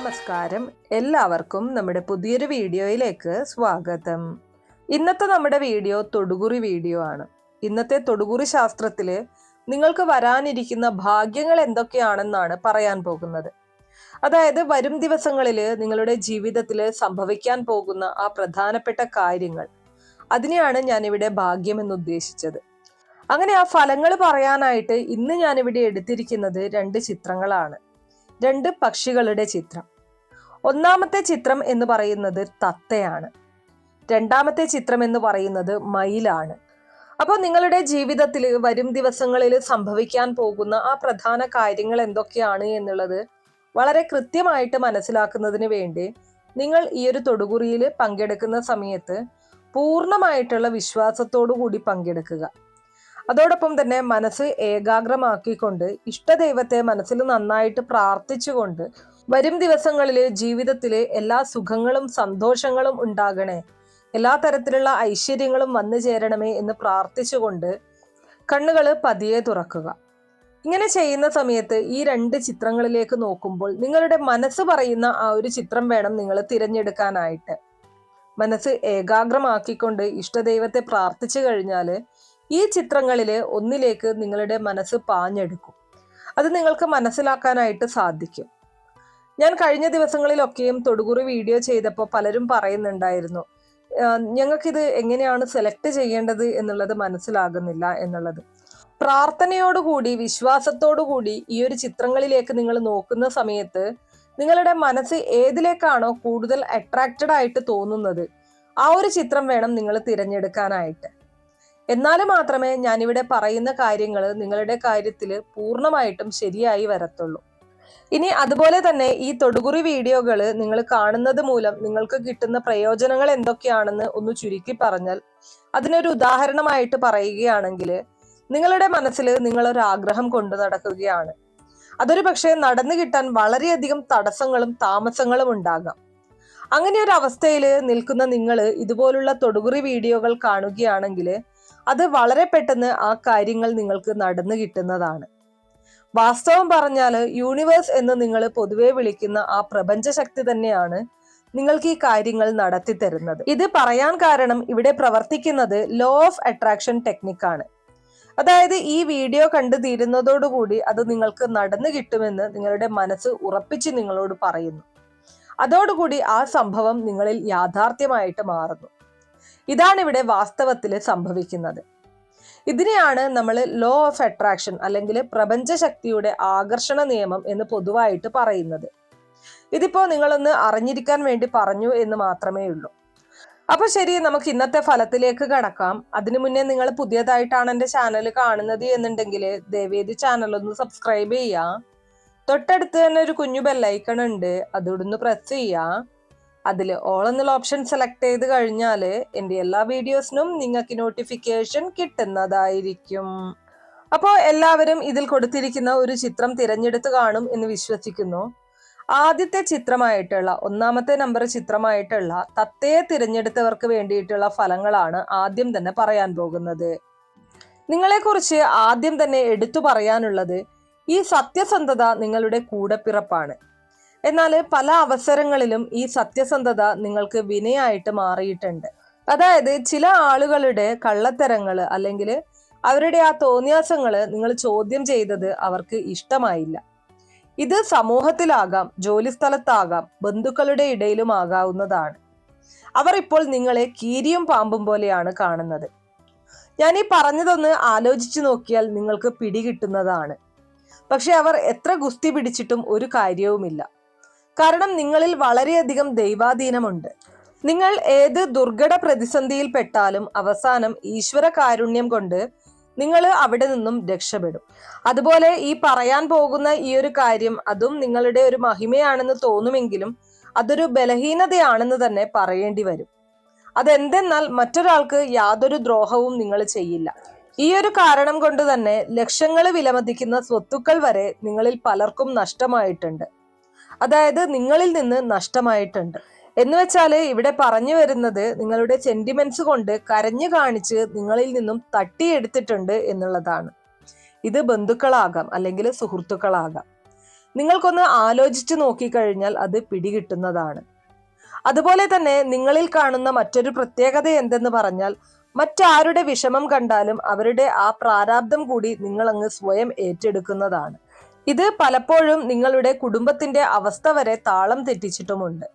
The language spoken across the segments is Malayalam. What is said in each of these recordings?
നമസ്കാരം. എല്ലാവർക്കും നമ്മുടെ പുതിയൊരു വീഡിയോയിലേക്ക് സ്വാഗതം. ഇന്നത്തെ നമ്മുടെ വീഡിയോ തൊടുകുറി വീഡിയോ ആണ്. ഇന്നത്തെ തൊടുകുറി ശാസ്ത്രത്തിൽ നിങ്ങൾക്ക് വരാനിരിക്കുന്ന ഭാഗ്യങ്ങൾ എന്തൊക്കെയാണെന്നാണ് പറയാൻ പോകുന്നത്. അതായത് വരും ദിവസങ്ങളിൽ നിങ്ങളുടെ ജീവിതത്തിൽ സംഭവിക്കാൻ പോകുന്ന ആ പ്രധാനപ്പെട്ട കാര്യങ്ങൾ. അതിനെയാണ് ഞാനിവിടെ ഭാഗ്യം എന്ന് ഉദ്ദേശിച്ചത്. അങ്ങനെ ആ ഫലങ്ങൾ പറയാനായിട്ട് ഇന്ന് ഞാനിവിടെ എടുത്തിരിക്കുന്നത് രണ്ട് ചിത്രങ്ങളാണ്. രണ്ട് പക്ഷികളുടെ ചിത്രം. ഒന്നാമത്തെ ചിത്രം എന്ന് പറയുന്നത് തത്തയാണ്. രണ്ടാമത്തെ ചിത്രം എന്ന് പറയുന്നത് മയിലാണ്. അപ്പോൾ നിങ്ങളുടെ ജീവിതത്തിൽ വരും ദിവസങ്ങളിൽ സംഭവിക്കാൻ പോകുന്ന ആ പ്രധാന കാര്യങ്ങൾ എന്തൊക്കെയാണ് എന്നുള്ളത് വളരെ കൃത്യമായിട്ട് മനസ്സിലാക്കുന്നതിന് വേണ്ടി നിങ്ങൾ ഈ ഒരു തൊടുകുറിയിൽ പങ്കെടുക്കുന്ന സമയത്ത് പൂർണമായിട്ടുള്ള വിശ്വാസത്തോടു കൂടി പങ്കെടുക്കുക. അതോടൊപ്പം തന്നെ മനസ്സ് ഏകാഗ്രമാക്കിക്കൊണ്ട് ഇഷ്ടദൈവത്തെ മനസ്സിൽ നന്നായിട്ട് പ്രാർത്ഥിച്ചുകൊണ്ട് വരും ദിവസങ്ങളിൽ ജീവിതത്തിലെ എല്ലാ സുഖങ്ങളും സന്തോഷങ്ങളും ഉണ്ടാകണേ. എല്ലാ തരത്തിലുള്ള ഐശ്വര്യങ്ങളും വന്നു ചേരണമേ എന്ന് പ്രാർത്ഥിച്ചുകൊണ്ട് കണ്ണുകൾ പതിയെ തുറക്കുക. ഇങ്ങനെ ചെയ്യുന്ന സമയത്ത് ഈ രണ്ട് ചിത്രങ്ങളിലേക്ക് നോക്കുമ്പോൾ നിങ്ങളുടെ മനസ്സ് പറയുന്ന ആ ഒരു ചിത്രം വേണം നിങ്ങൾ തിരഞ്ഞെടുക്കാനായിട്ട്. മനസ്സ് ഏകാഗ്രമാക്കിക്കൊണ്ട് ഇഷ്ടദൈവത്തെ പ്രാർത്ഥിച്ചു കഴിഞ്ഞാൽ ഈ ചിത്രങ്ങളിൽ ഒന്നിലേക്ക് നിങ്ങളുടെ മനസ്സ് പാഞ്ഞെടുക്കും. അത് നിങ്ങൾക്ക് മനസ്സിലാക്കാനായിട്ട് സാധിക്കും. ഞാൻ കഴിഞ്ഞ ദിവസങ്ങളിലൊക്കെയും തൊടുകുറി വീഡിയോ ചെയ്തപ്പോൾ പലരും പറയുന്നുണ്ടായിരുന്നു. "ആഹ് ഞങ്ങൾക്കിത് എങ്ങനെയാണ് സെലക്ട് ചെയ്യേണ്ടത് എന്നുള്ളത് മനസ്സിലാകുന്നില്ല എന്നുള്ളത്. പ്രാർത്ഥനയോടുകൂടി വിശ്വാസത്തോടുകൂടി ഈ ഒരു ചിത്രങ്ങളിലേക്ക് നിങ്ങൾ നോക്കുന്ന സമയത്ത് നിങ്ങളുടെ മനസ്സ് ഏതിലേക്കാണോ കൂടുതൽ അട്രാക്റ്റഡ് ആയിട്ട് തോന്നുന്നത് ആ ഒരു ചിത്രം വേണം നിങ്ങൾ തിരഞ്ഞെടുക്കാനായിട്ട്. എന്നാൽ മാത്രമേ ഞാനിവിടെ പറയുന്ന കാര്യങ്ങൾ നിങ്ങളുടെ കാര്യത്തിൽ പൂർണമായിട്ടും ശരിയായി വരത്തുള്ളൂ. ഇനി അതുപോലെ തന്നെ ഈ തൊടുകുറി വീഡിയോകൾ നിങ്ങൾ കാണുന്നത് മൂലം നിങ്ങൾക്ക് കിട്ടുന്ന പ്രയോജനങ്ങൾ എന്തൊക്കെയാണെന്ന് ഒന്ന് ചുരുക്കി പറഞ്ഞാൽ അതിനൊരു ഉദാഹരണമായിട്ട് പറയുകയാണെങ്കിൽ നിങ്ങളുടെ മനസ്സിൽ നിങ്ങളൊരു ആഗ്രഹം കൊണ്ടു നടക്കുകയാണ്. അതൊരു പക്ഷേ നടന്നു കിട്ടാൻ വളരെയധികം തടസ്സങ്ങളും താമസങ്ങളും ഉണ്ടാകാം. അങ്ങനെ ഒരു അവസ്ഥയിൽ നിൽക്കുന്ന നിങ്ങൾ ഇതുപോലുള്ള തൊടുകുറി വീഡിയോകൾ കാണുകയാണെങ്കിൽ അത് വളരെ പെട്ടെന്ന് ആ കാര്യങ്ങൾ നിങ്ങൾക്ക് നടന്നു കിട്ടുന്നതാണ്. വാസ്തവം പറഞ്ഞാൽ യൂണിവേഴ്സ് എന്ന് നിങ്ങൾ പൊതുവെ വിളിക്കുന്ന ആ പ്രപഞ്ച ശക്തി തന്നെയാണ് നിങ്ങൾക്ക് ഈ കാര്യങ്ങൾ നടത്തി തരുന്നത്. ഇത് പറയാൻ കാരണം ഇവിടെ പ്രവർത്തിക്കുന്നത് ലോ ഓഫ് അട്രാക്ഷൻ ടെക്നിക്കാണ് അതായത് ഈ വീഡിയോ കണ്ടു തീരുന്നതോടുകൂടി അത് നിങ്ങൾക്ക് നടന്നു കിട്ടുമെന്ന് നിങ്ങളുടെ മനസ്സ് ഉറപ്പിച്ച് നിങ്ങളോട് പറയുന്നു. അതോടുകൂടി ആ സംഭവം നിങ്ങളിൽ യാഥാർത്ഥ്യമായിട്ട് മാറുന്നു. ഇതാണ് ഇവിടെ വാസ്തവത്തിൽ സംഭവിക്കുന്നത്. ഇതിനെയാണ് നമ്മൾ ലോ ഓഫ് അട്രാക്ഷൻ അല്ലെങ്കിൽ പ്രപഞ്ചശക്തിയുടെ ആകർഷണ നിയമം എന്ന് പൊതുവായിട്ട് പറയുന്നത്. ഇതിപ്പോ നിങ്ങളൊന്ന് അറിഞ്ഞിരിക്കാൻ വേണ്ടി പറഞ്ഞു എന്ന് മാത്രമേ ഉള്ളൂ. അപ്പൊ ശരി നമുക്ക് ഇന്നത്തെ ഫലത്തിലേക്ക് കടക്കാം. അതിനു മുന്നേ നിങ്ങൾ പുതിയതായിട്ടാണ് എന്റെ ചാനൽ കാണുന്നത് എന്നുണ്ടെങ്കിൽ ദേവേദി ചാനൽ ഒന്ന് സബ്സ്ക്രൈബ് ചെയ്യാം തൊട്ടടുത്ത് തന്നെ ഒരു കുഞ്ഞു ബെല്ലൈക്കൺ ഉണ്ട്. അതോടൊന്ന് പ്രസ് ചെയ്യാം അതിൽ ഓൾ എന്നുള്ള ഓപ്ഷൻ സെലക്ട് ചെയ്ത് കഴിഞ്ഞാൽ എന്റെ എല്ലാ വീഡിയോസിനും നിങ്ങൾക്ക് നോട്ടിഫിക്കേഷൻ കിട്ടുന്നതായിരിക്കും. അപ്പോൾ എല്ലാവരും ഇതിൽ കൊടുത്തിരിക്കുന്ന ഒരു ചിത്രം തിരഞ്ഞെടുത്ത് കാണും എന്ന് വിശ്വസിക്കുന്നു. ആദ്യത്തെ ചിത്രമായിട്ടുള്ള ഒന്നാമത്തെ നമ്പർ ചിത്രമായിട്ടുള്ള തത്തയെ തിരഞ്ഞെടുത്തവർക്ക് വേണ്ടിയിട്ടുള്ള ഫലങ്ങളാണ് ആദ്യം തന്നെ പറയാൻ പോകുന്നത്. നിങ്ങളെക്കുറിച്ച് ആദ്യം തന്നെ എടുത്തു പറയാനുള്ളത് ഈ സത്യസന്ധത നിങ്ങളുടെ കൂടപ്പിറപ്പാണ് എന്നാൽ പല അവസരങ്ങളിലും ഈ സത്യസന്ധത നിങ്ങൾക്ക് വിനയായിട്ട് മാറിയിട്ടുണ്ട്. അതായത് ചില ആളുകളുടെ കള്ളത്തരങ്ങൾ അല്ലെങ്കിൽ അവരുടെ ആ തോന്നിയാസങ്ങൾ നിങ്ങൾ ചോദ്യം ചെയ്തത് അവർക്ക് ഇഷ്ടമായില്ല. ഇത് സമൂഹത്തിലാകാം ജോലിസ്ഥലത്താകാം ബന്ധുക്കളുടെ ഇടയിലും ആകാവുന്നതാണ്. അവർ ഇപ്പോൾ നിങ്ങളെ കീരിയും പാമ്പും പോലെയാണ് കാണുന്നത്. ഞാൻ ഈ പറഞ്ഞതൊന്ന് ആലോചിച്ചു നോക്കിയാൽ നിങ്ങൾക്ക് പിടികിട്ടുന്നതാണ്. പക്ഷെ അവർ എത്ര ഗുസ്തി പിടിച്ചിട്ടും ഒരു കാര്യവുമില്ല. കാരണം നിങ്ങളിൽ വളരെയധികം ദൈവാധീനമുണ്ട്. നിങ്ങൾ ഏത് ദുർഘട പ്രതിസന്ധിയിൽ പെട്ടാലും അവസാനം ഈശ്വര കാരുണ്യം കൊണ്ട് നിങ്ങൾ അവിടെ നിന്നും രക്ഷപ്പെടും. അതുപോലെ ഈ പറയാൻ പോകുന്ന ഈ ഒരു കാര്യം അതും നിങ്ങളുടെ ഒരു മഹിമയാണെന്ന് തോന്നുമെങ്കിലും അതൊരു ബലഹീനതയാണെന്ന് തന്നെ പറയേണ്ടി വരും. അതെന്തെന്നാൽ മറ്റൊരാൾക്ക് യാതൊരു ദ്രോഹവും നിങ്ങൾ ചെയ്യില്ല. ഈ ഒരു കാരണം കൊണ്ട് തന്നെ ലക്ഷങ്ങൾ വിലമതിക്കുന്ന സ്വത്തുക്കൾ വരെ നിങ്ങളിൽ പലർക്കും നഷ്ടമായിട്ടുണ്ട്. അതായത് നിങ്ങളിൽ നിന്ന് നഷ്ടമായിട്ടുണ്ട്. എന്ന് വെച്ചാൽ ഇവിടെ പറഞ്ഞു വരുന്നത് നിങ്ങളുടെ സെന്റിമെന്റ്സ് കൊണ്ട് കരഞ്ഞു കാണിച്ച് നിങ്ങളിൽ നിന്നും തട്ടിയെടുത്തിട്ടുണ്ട് എന്നുള്ളതാണ്. ഇത് ബന്ധുക്കളാകാം അല്ലെങ്കിൽ സുഹൃത്തുക്കളാകാം. നിങ്ങൾക്കൊന്ന് ആലോചിച്ചു നോക്കിക്കഴിഞ്ഞാൽ അത് പിടികിട്ടുന്നതാണ്. അതുപോലെ തന്നെ നിങ്ങളിൽ കാണുന്ന മറ്റൊരു പ്രത്യേകത എന്തെന്ന് പറഞ്ഞാൽ മറ്റാരുടെ വിഷമം കണ്ടാലും അവരുടെ ആ പ്രാരാബ്ദം കൂടി നിങ്ങളങ്ങ് സ്വയം ഏറ്റെടുക്കുന്നതാണ്. ഇത് പലപ്പോഴും നിങ്ങളുടെ കുടുംബത്തിന്റെ അവസ്ഥ വരെ താളം തെറ്റിച്ചിട്ടുമുണ്ട്.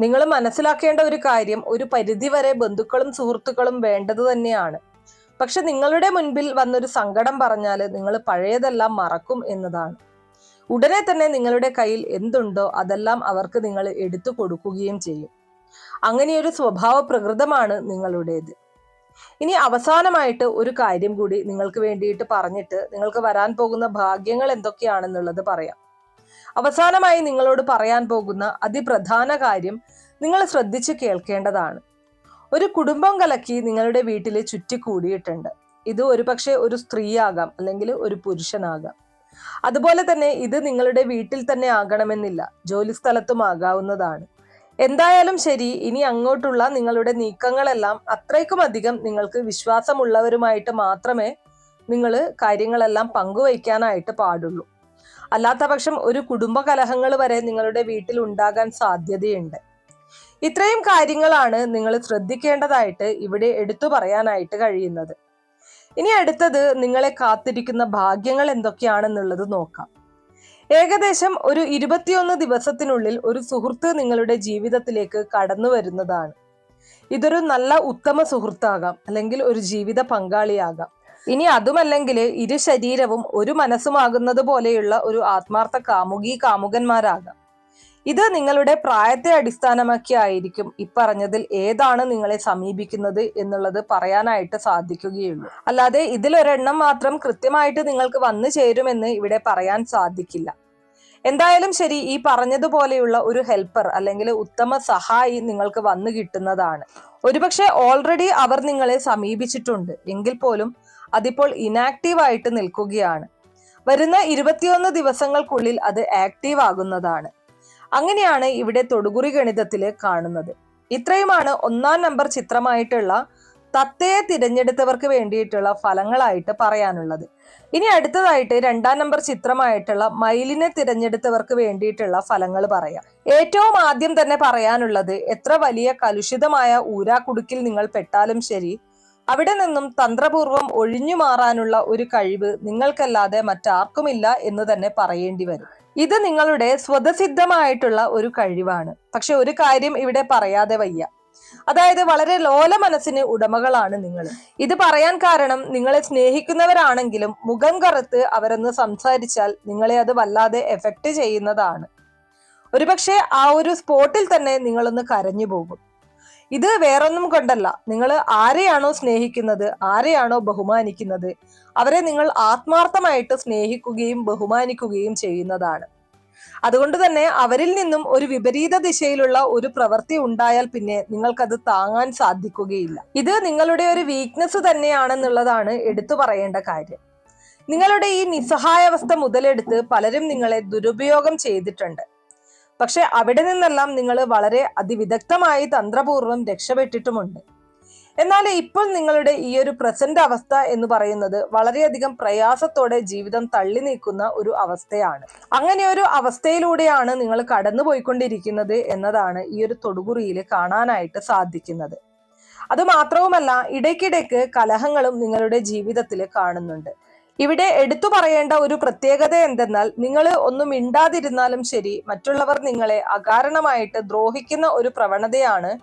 നിങ്ങൾ മനസ്സിലാക്കേണ്ട ഒരു കാര്യം ഒരു പരിധി വരെ ബന്ധുക്കളും സുഹൃത്തുക്കളും വേണ്ടത് തന്നെയാണ്. പക്ഷെ നിങ്ങളുടെ മുൻപിൽ വന്നൊരു സങ്കടം പറഞ്ഞാൽ നിങ്ങൾ പഴയതെല്ലാം മറക്കും എന്നതാണ്. ഉടനെ തന്നെ നിങ്ങളുടെ കയ്യിൽ എന്തുണ്ടോ അതെല്ലാം അവർക്ക് നിങ്ങൾ എടുത്തു കൊടുക്കുകയും ചെയ്യും. അങ്ങനെയൊരു സ്വഭാവ പ്രകൃതമാണ് നിങ്ങളുടേത്. ഇനി അവസാനമായിട്ട് ഒരു കാര്യം കൂടി നിങ്ങൾക്ക് വേണ്ടിയിട്ട് പറഞ്ഞിട്ട് നിങ്ങൾക്ക് വരാൻ പോകുന്ന ഭാഗ്യങ്ങൾ എന്തൊക്കെയാണെന്നുള്ളത് പറയാം. അവസാനമായി നിങ്ങളോട് പറയാൻ പോകുന്ന അതിപ്രധാന കാര്യം നിങ്ങൾ ശ്രദ്ധിച്ച് കേൾക്കേണ്ടതാണ്. ഒരു കുടുംബം കലക്കി നിങ്ങളുടെ വീട്ടിൽ ചുറ്റിക്കൂടിയിട്ടുണ്ട് ഇത് ഒരുപക്ഷെ ഒരു സ്ത്രീയാകാം അല്ലെങ്കിൽ ഒരു പുരുഷനാകാം. അതുപോലെ തന്നെ ഇത് നിങ്ങളുടെ വീട്ടിൽ തന്നെ ആകണമെന്നില്ല. ജോലി സ്ഥലത്തും ആകാവുന്നതാണ്. എന്തായാലും ശരി ഇനി അങ്ങോട്ടുള്ള നിങ്ങളുടെ നീക്കങ്ങളെല്ലാം അത്രയ്ക്കും അധികം നിങ്ങൾക്ക് വിശ്വാസമുള്ളവരുമായിട്ട് മാത്രമേ നിങ്ങൾ കാര്യങ്ങളെല്ലാം പങ്കുവയ്ക്കാനായിട്ട് പാടുള്ളൂ. അല്ലാത്ത പക്ഷം ഒരു കുടുംബ കലഹങ്ങൾ വരെ നിങ്ങളുടെ വീട്ടിൽ ഉണ്ടാകാൻ സാധ്യതയുണ്ട്. ഇത്രയും കാര്യങ്ങളാണ് നിങ്ങൾ ശ്രദ്ധിക്കേണ്ടതായിട്ട് ഇവിടെ എടുത്തു പറയാനായിട്ട് കഴിയുന്നത്. ഇനി അടുത്തത് നിങ്ങളെ കാത്തിരിക്കുന്ന ഭാഗ്യങ്ങൾ എന്തൊക്കെയാണെന്നുള്ളത് നോക്കാം. ഏകദേശം ഒരു ഇരുപത്തിയൊന്ന് ദിവസത്തിനുള്ളിൽ ഒരു സുഹൃത്ത് നിങ്ങളുടെ ജീവിതത്തിലേക്ക് കടന്നു വരുന്നതാണ്. ഇതൊരു നല്ല ഉത്തമ സുഹൃത്താകാം അല്ലെങ്കിൽ ഒരു ജീവിത പങ്കാളിയാകാം. ഇനി അതുമല്ലെങ്കിൽ ഇരു ശരീരവും ഒരു മനസ്സുമാകുന്നത് പോലെയുള്ള ഒരു ആത്മാർത്ഥ കാമുകി കാമുകന്മാരാകാം. ഇത് നിങ്ങളുടെ പ്രായത്തെ അടിസ്ഥാനമാക്കി ആയിരിക്കും. ഇപ്പറഞ്ഞതിൽ ഏതാണ് നിങ്ങളെ സമീപിക്കുന്നത് എന്നുള്ളത് പറയാനായിട്ട് സാധിക്കുകയുള്ളൂ. അല്ലാതെ ഇതിലൊരെണ്ണം മാത്രം കൃത്യമായിട്ട് നിങ്ങൾക്ക് വന്നു ചേരുമെന്ന് ഇവിടെ പറയാൻ സാധിക്കില്ല. എന്തായാലും ശരി ഈ പറഞ്ഞതുപോലെയുള്ള ഒരു ഹെൽപ്പർ അല്ലെങ്കിൽ ഉത്തമ സഹായി നിങ്ങൾക്ക് വന്നു കിട്ടുന്നതാണ്. ഒരുപക്ഷെ ഓൾറെഡി അവർ നിങ്ങളെ സമീപിച്ചിട്ടുണ്ട്. എങ്കിൽ പോലും അതിപ്പോൾ ഇനാക്റ്റീവ് ആയിട്ട് നിൽക്കുകയാണ്. വരുന്ന ഇരുപത്തിയൊന്ന് ദിവസങ്ങൾക്കുള്ളിൽ അത് ആക്റ്റീവ് ആകുന്നതാണ്. അങ്ങനെയാണ് ഇവിടെ തൊടുകുറി ഗണിതത്തിൽ കാണുന്നത്. ഇത്രയുമാണ് ഒന്നാം നമ്പർ ചിത്രമായിട്ടുള്ള തത്തയെ തിരഞ്ഞെടുത്തവർക്ക് വേണ്ടിയിട്ടുള്ള ഫലങ്ങളായിട്ട് പറയാനുള്ളത്. ഇനി അടുത്തതായിട്ട് രണ്ടാം നമ്പർ ചിത്രമായിട്ടുള്ള മയിലിനെ തിരഞ്ഞെടുത്തവർക്ക് വേണ്ടിയിട്ടുള്ള ഫലങ്ങൾ പറയാം. ഏറ്റവും ആദ്യം തന്നെ പറയാനുള്ളത് എത്ര വലിയ കലുഷിതമായ ഊരാക്കുടുക്കിൽ നിങ്ങൾ പെട്ടാലും ശരി അവിടെ നിന്നും തന്ത്രപൂർവം ഒഴിഞ്ഞു മാറാനുള്ള ഒരു കഴിവ് നിങ്ങൾക്കല്ലാതെ മറ്റാർക്കുമില്ല എന്ന് തന്നെ പറയേണ്ടി വരും. ഇത് നിങ്ങളുടെ സ്വതസിദ്ധമായിട്ടുള്ള ഒരു കഴിവാണ്. പക്ഷെ ഒരു കാര്യം ഇവിടെ പറയാതെ വയ്യ. അതായത് വളരെ ലോല മനസ്സിന് ഉടമകളാണ് നിങ്ങൾ. ഇത് പറയാൻ കാരണം നിങ്ങളെ സ്നേഹിക്കുന്നവരാണെങ്കിലും മുഖം കറുത്ത് അവരൊന്ന് സംസാരിച്ചാൽ നിങ്ങളെ അത് വല്ലാതെ എഫക്റ്റ് ചെയ്യുന്നതാണ്. ഒരുപക്ഷെ ആ ഒരു സ്പോട്ടിൽ തന്നെ നിങ്ങളൊന്ന് കരഞ്ഞു പോകും ഇത് വേറൊന്നും കൊണ്ടല്ല. നിങ്ങൾ ആരെയാണോ സ്നേഹിക്കുന്നത് ആരെയാണോ ബഹുമാനിക്കുന്നത് അവരെ നിങ്ങൾ ആത്മാർത്ഥമായിട്ട് സ്നേഹിക്കുകയും ബഹുമാനിക്കുകയും ചെയ്യുന്നതാണ്. അതുകൊണ്ട് തന്നെ അവരിൽ നിന്നും ഒരു വിപരീത ദിശയിലുള്ള ഒരു പ്രവൃത്തി ഉണ്ടായാൽ പിന്നെ നിങ്ങൾക്കത് താങ്ങാൻ സാധിക്കുകയില്ല. ഇത് നിങ്ങളുടെ ഒരു വീക്ക്നെസ് തന്നെയാണെന്നുള്ളതാണ് എടുത്തു പറയേണ്ട കാര്യം. നിങ്ങളുടെ ഈ നിസ്സഹായാവസ്ഥ മുതലെടുത്ത് പലരും നിങ്ങളെ ദുരുപയോഗം ചെയ്തിട്ടുണ്ട്. പക്ഷെ അവിടെ നിന്നെല്ലാം നിങ്ങൾ വളരെ അതിവിദഗ്ധമായി തന്ത്രപൂർവം രക്ഷപ്പെട്ടിട്ടുമുണ്ട്. എന്നാൽ ഇപ്പോൾ നിങ്ങളുടെ ഈ ഒരു പ്രസന്റ് അവസ്ഥ എന്ന് പറയുന്നത് വളരെയധികം പ്രയാസത്തോടെ ജീവിതം തള്ളി നീക്കുന്ന ഒരു അവസ്ഥയാണ്. അങ്ങനെ ഒരു അവസ്ഥയിലൂടെയാണ് നിങ്ങൾ കടന്നുപോയിക്കൊണ്ടിരിക്കുന്നത് എന്നതാണ് ഈ ഒരു തൊടുകുറിയിൽ കാണാനായിട്ട് സാധിക്കുന്നത്. അത് മാത്രവുമല്ല ഇടയ്ക്കിടയ്ക്ക് കലഹങ്ങളും നിങ്ങളുടെ ജീവിതത്തിൽ കാണുന്നുണ്ട്. ഇവിടെ എടുത്തു പറയേണ്ട ഒരു പ്രത്യേകത എന്തെന്നാൽ നിങ്ങൾ ഒന്നും മിണ്ടാതിരുന്നാലും ശരി മറ്റുള്ളവർ നിങ്ങളെ അകാരണമായിട്ട് ദ്രോഹിക്കുന്ന ഒരു പ്രവണതയാണ്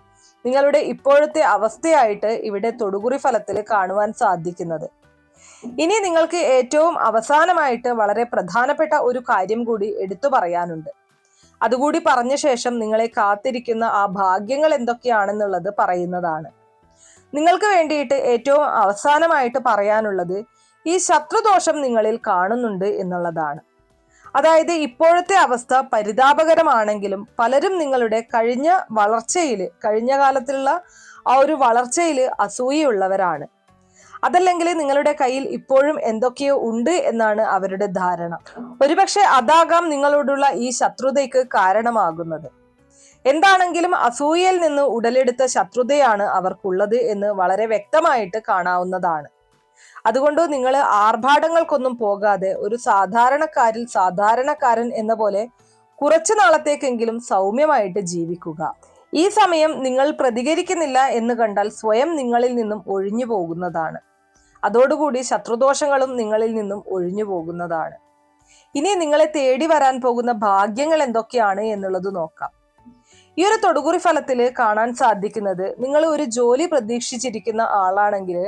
നിങ്ങളുടെ ഇപ്പോഴത്തെ അവസ്ഥയായിട്ട് ഇവിടെ തൊടുകുറി ഫലത്തിൽ കാണുവാൻ സാധിക്കുന്നത്. ഇനി നിങ്ങൾക്ക് ഏറ്റവും അവസാനമായിട്ട് വളരെ പ്രധാനപ്പെട്ട ഒരു കാര്യം കൂടി എടുത്തു പറയാനുണ്ട്. അതുകൂടി പറഞ്ഞ ശേഷം നിങ്ങളെ കാത്തിരിക്കുന്ന ആ ഭാഗ്യങ്ങൾ എന്തൊക്കെയാണെന്നുള്ളത് പറയുന്നതാണ്. നിങ്ങൾക്ക് വേണ്ടിയിട്ട് ഏറ്റവും അവസാനമായിട്ട് പറയാനുള്ളത് ഈ ശത്രുദോഷം നിങ്ങളിൽ കാണുന്നുണ്ട് എന്നുള്ളതാണ്. അതായത് ഇപ്പോഴത്തെ അവസ്ഥ പരിതാപകരമാണെങ്കിലും പലരും നിങ്ങളുടെ കഴിഞ്ഞ വളർച്ചയിൽ കഴിഞ്ഞ കാലത്തുള്ള ആ ഒരു വളർച്ചയിൽ അസൂയുള്ളവരാണ് അതല്ലെങ്കിൽ നിങ്ങളുടെ കയ്യിൽ ഇപ്പോഴും എന്തൊക്കെയോ ഉണ്ട് എന്നാണ് അവരുടെ ധാരണ. ഒരുപക്ഷെ അതാകാം നിങ്ങളോടുള്ള ഈ ശത്രുതയ്ക്ക് കാരണമാകുന്നത്. എന്താണെങ്കിലും അസൂയയിൽ നിന്ന് ഉടലെടുത്ത ശത്രുതയാണ് അവർക്കുള്ളത് എന്ന് വളരെ വ്യക്തമായിട്ട് കാണാവുന്നതാണ്. അതുകൊണ്ട് നിങ്ങൾ ആർഭാടങ്ങൾക്കൊന്നും പോകാതെ ഒരു സാധാരണക്കാരിൽ സാധാരണക്കാരൻ എന്ന പോലെ കുറച്ചു നാളത്തേക്കെങ്കിലും സൗമ്യമായിട്ട് ജീവിക്കുക. ഈ സമയം നിങ്ങൾ പ്രതികരിക്കുന്നില്ല എന്ന് കണ്ടാൽ സ്വയം നിങ്ങളിൽ നിന്നും ഒഴിഞ്ഞു പോകുന്നതാണ്. അതോടുകൂടി ശത്രുദോഷങ്ങളും നിങ്ങളിൽ നിന്നും ഒഴിഞ്ഞു പോകുന്നതാണ്. ഇനി നിങ്ങളെ തേടി വരാൻ പോകുന്ന ഭാഗ്യങ്ങൾ എന്തൊക്കെയാണ് എന്നുള്ളത് നോക്കാം. ഈ ഒരു തൊടുകുറി ഫലത്തിൽ കാണാൻ സാധിക്കുന്നത് നിങ്ങൾ ഒരു ജോലി പ്രതീക്ഷിച്ചിരിക്കുന്ന ആളാണെങ്കിൽ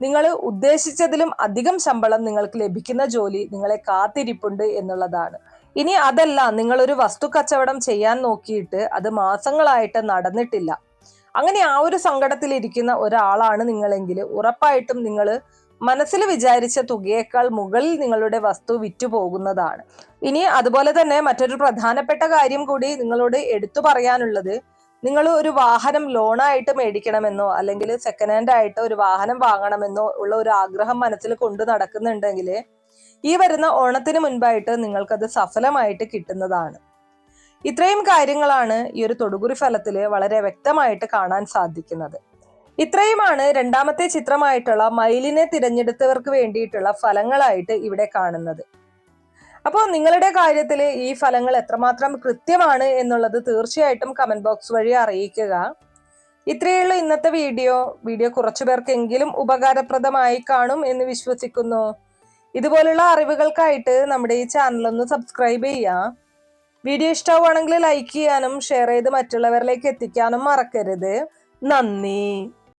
നിങ്ങൾ ഉദ്ദേശിച്ചതിലും അധികം ശമ്പളം നിങ്ങൾക്ക് ലഭിക്കുന്ന ജോലി നിങ്ങളെ കാത്തിരിപ്പുണ്ട് എന്നുള്ളതാണ്. ഇനി അതല്ല നിങ്ങളൊരു വസ്തു കച്ചവടം ചെയ്യാൻ നോക്കിയിട്ട് അത് മാസങ്ങളായിട്ട് നടന്നിട്ടില്ല. അങ്ങനെ ആ ഒരു സങ്കടത്തിലിരിക്കുന്ന ഒരാളാണ് നിങ്ങളെങ്കിൽ ഉറപ്പായിട്ടും നിങ്ങൾ മനസ്സിൽ വിചാരിച്ച തുകയേക്കാൾ മുകളിൽ നിങ്ങളുടെ വസ്തു വിറ്റു പോകുന്നതാണ്. ഇനി അതുപോലെ തന്നെ മറ്റൊരു പ്രധാനപ്പെട്ട കാര്യം കൂടി നിങ്ങളോട് എടുത്തു പറയാനുള്ളത് നിങ്ങൾ ഒരു വാഹനം ലോണായിട്ട് മേടിക്കണമെന്നോ അല്ലെങ്കിൽ സെക്കൻഡ് ഹാൻഡ് ആയിട്ട് ഒരു വാഹനം വാങ്ങണമെന്നോ ഉള്ള ഒരു ആഗ്രഹം മനസ്സിൽ കൊണ്ടു നടക്കുന്നുണ്ടെങ്കിൽ ഈ വരുന്ന ഓണത്തിന് മുൻപായിട്ട് നിങ്ങൾക്കത് സഫലമായിട്ട് കിട്ടുന്നതാണ്. ഇത്രയും കാര്യങ്ങളാണ് ഈ ഒരു തൊടുകുറി ഫലത്തിൽ വളരെ വ്യക്തമായിട്ട് കാണാൻ സാധിക്കുന്നത്. ഇത്രയുമാണ് രണ്ടാമത്തെ ചിത്രമായിട്ടുള്ള മയിലിനെ തിരഞ്ഞെടുത്തവർക്ക് വേണ്ടിയിട്ടുള്ള ഫലങ്ങളായിട്ട് ഇവിടെ കാണുന്നത്. അപ്പോൾ നിങ്ങളുടെ കാര്യത്തിൽ ഈ ഫലങ്ങൾ എത്രമാത്രം കൃത്യമാണ് എന്നുള്ളത് തീർച്ചയായിട്ടും കമന്റ് ബോക്സ് വഴി അറിയിക്കുക. ഇത്രയുള്ള ഇന്നത്തെ വീഡിയോ. വീഡിയോ കുറച്ചു പേർക്കെങ്കിലും ഉപകാരപ്രദമായി കാണും എന്ന് വിശ്വസിക്കുന്നു. ഇതുപോലുള്ള അറിവുകൾക്കായിട്ട് നമ്മുടെ ഈ ചാനൽ ഒന്ന് സബ്സ്ക്രൈബ് ചെയ്യുക. വീഡിയോ ഇഷ്ടമാണെങ്കിൽ ലൈക്ക് ചെയ്യാനും ഷെയർ ചെയ്ത് മറ്റുള്ളവരിലേക്ക് എത്തിക്കാനും മറക്കരുത്. നന്ദി.